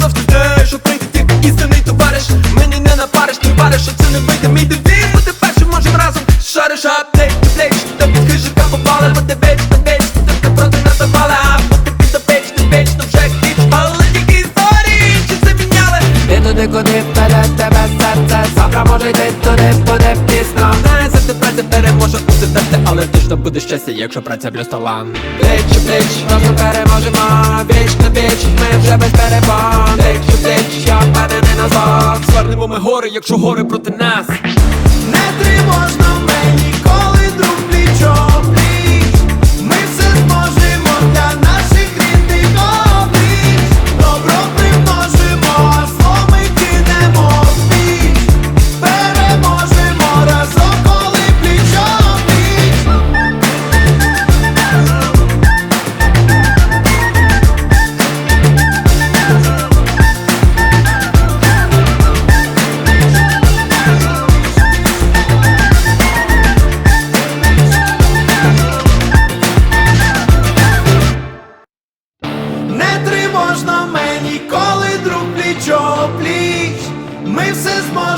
завжди те, що прийде тільки істинний товариш. Мені не напариш, ти вариш, що це не вийде мій девіз Завтра може йти туди, буде пізно. Знає, завжди праця переможе у терти Але точно буде щастя, якщо праця плюс талант Пліч у пліч, разом переможемо. Віч на віч, ми вже без перепон Пліч у пліч, я впевнений на зло. Звернемо ми гори, якщо гори проти нас. Не тривожно